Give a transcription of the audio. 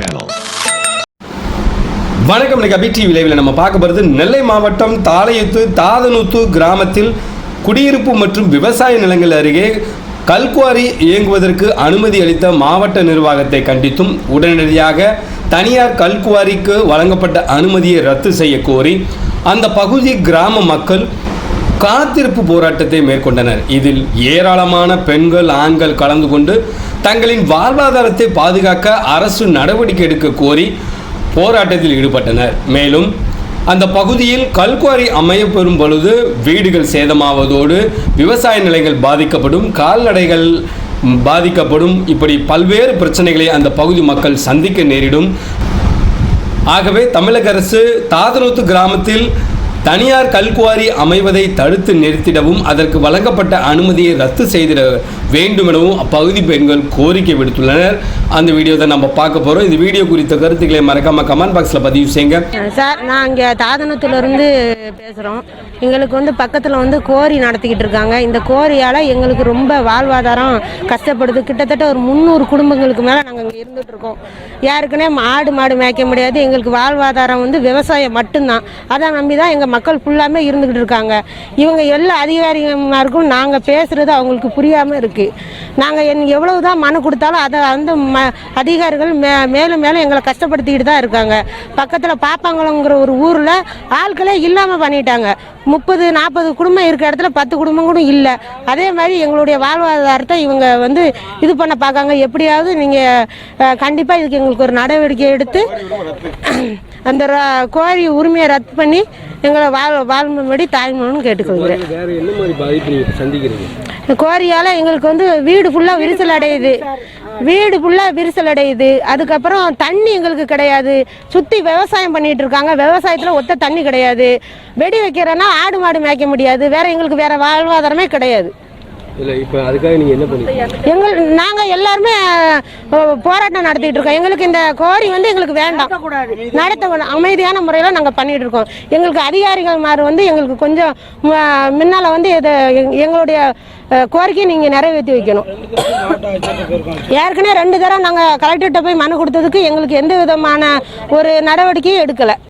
Channel வணக்கம் நிகபி TV லைவில் நம்ம பார்க்க போகிறது நெல்லை மாவட்டம் தாளையத்து தாதனூத்து கிராமத்தில் குடியிருப்பு மற்றும் விவசாய நிலங்கள் அருகே கல்குவாரி இயங்குவதற்கு அனுமதி அளித்த மாவட்ட நிர்வாகத்தை கண்டித்தும் உடனடியாக தனியார் கல்குவாரிக்கு வழங்கப்பட்ட அனுமதியை ரத்து செய்ய கோரி அந்த பகுதி கிராம மக்கள் காத்திருப்பு போராட்டத்தை மேற்கொண்டனர். இதில் ஏராளமான பெண்கள் ஆண்கள் கலந்து கொண்டு தங்களின் வாழ்வாதாரத்தை பாதுகாக்க அரசு நடவடிக்கை எடுக்க கோரி போராட்டத்தில் ஈடுபட்டனர். மேலும் அந்த பகுதியில் கல்குவாரி அமையப்பெறும் பொழுது வீடுகள் சேதமாவதோடு விவசாய நிலங்கள் பாதிக்கப்படும் கால்நடைகள் பாதிக்கப்படும். இப்படி பல்வேறு பிரச்சனைகளை அந்த பகுதி மக்கள் சந்திக்க நேரிடும். ஆகவே தமிழக அரசு தாதனூத்து கிராமத்தில் தனியார் கல்குவாரி அமைவதை தடுத்து நிறுத்திடவும் அதற்கு வழங்கப்பட்ட அனுமதியை ரத்து செய்திட வேண்டும் எனவும் அப்பகுதி பெண்கள் கோரிக்கை விடுத்துள்ளனர். அந்த வீடியோ தான் நம்ம பார்க்க போகிறோம் இந்த வீடியோ குறித்த கருத்துக்களை மறக்காம கமெண்ட் பாக்ஸில் பதிவு செய்யுங்க. சார் நான் இங்கே தாதனத்துலேருந்து பேசுகிறோம் எங்களுக்கு வந்து பக்கத்தில் வந்து கோரி நடத்திக்கிட்டு இருக்காங்க. இந்த கோரியால் எங்களுக்கு ரொம்ப வாழ்வாதாரம் கஷ்டப்படுது. கிட்டத்தட்ட ஒரு முந்நூறு குடும்பங்களுக்கு மேலே நாங்கள் இங்கே இருந்துட்டு இருக்கோம். யாருக்குன்னே மாடு மாடு மேய்க்க முடியாது. எங்களுக்கு வாழ்வாதாரம் வந்து விவசாயம் மட்டும்தான். அதை நம்பி தான் எங்கள் மக்கள் ஃபுல்லாமே இருந்துக்கிட்டு இருக்காங்க. இவங்க எல்லா அதிகாரிகளுக்கும் நாங்கள் பேசுகிறது அவங்களுக்கு புரியாமல் இருக்குது நாங்கள் என் எவ்வளவு தான் மனு கொடுத்தாலும் அதை அந்த ம அதிகாரிகள் மே மேலும் மேலும் எங்களை கஷ்டப்படுத்திக்கிட்டு தான் இருக்காங்க. பக்கத்தில் பாப்பாங்குளங்கிற ஒரு ஊரில் ஆட்களே இல்லாமல் பண்ணிட்டாங்க. முப்பது நாற்பது குடும்பம் இருக்கிற இடத்துல பத்து குடும்பம் கூட இல்லை. அதே மாதிரி எங்களுடைய வாழ்வாதாரத்தை இவங்க வந்து இது பண்ண பார்க்காங்க. எப்படியாவது நீங்கள் கண்டிப்பாக இதுக்கு எங்களுக்கு ஒரு நடவடிக்கை எடுத்து அந்த கோரி உரிமையை ரத்து பண்ணி எங்களை வாழ் வாழ்மபடி தாய்மொழின்னு கேட்டுக்கொள்கிறேன். வேற என்ன மாதிரி பாதிப்பு நீங்கள் சந்திக்கிறீங்க? இந்த கோரியால் எங்களுக்கு வந்து வீடு ஃபுல்லாக விரிசல் அடையுது. வீடு ஃபுல்லாக விரிசல் அடையுது. அதுக்கப்புறம் தண்ணி எங்களுக்கு கிடையாது. சுற்றி விவசாயம் பண்ணிட்டு இருக்காங்க. விவசாயத்தில் ஒத்த தண்ணி கிடையாது. வெடி வைக்கிறேன்னா ஆடு மாடு மேய்க்க முடியாது. வேற எங்களுக்கு வேற வாழ்வாதாரமே கிடையாது. இல்லை இப்போ அதுக்காக நீங்கள் என்ன பண்ணீங்க எங்கள் நாங்கள் எல்லாருமே போராட்டம் நடத்திட்டு இருக்கோம். எங்களுக்கு இந்த கோரி வந்து எங்களுக்கு வேண்டாம். நடத்த. அமைதியான முறையில் நாங்கள் பண்ணிட்டு இருக்கோம். எங்களுக்கு அதிகாரிகள் மாதிரி வந்து எங்களுக்கு கொஞ்சம் முன்னால வந்து இதை எங்- எங்களுடைய கோரிக்கையை நீங்கள் நிறைவேற்றி வைக்கணும். ஏற்கனவே ரெண்டு தடவை நாங்கள் கலெக்டர்கிட்ட போய் மனு கொடுத்ததுக்கு எங்களுக்கு எந்த விதமான ஒரு நடவடிக்கையும் எடுக்கலை.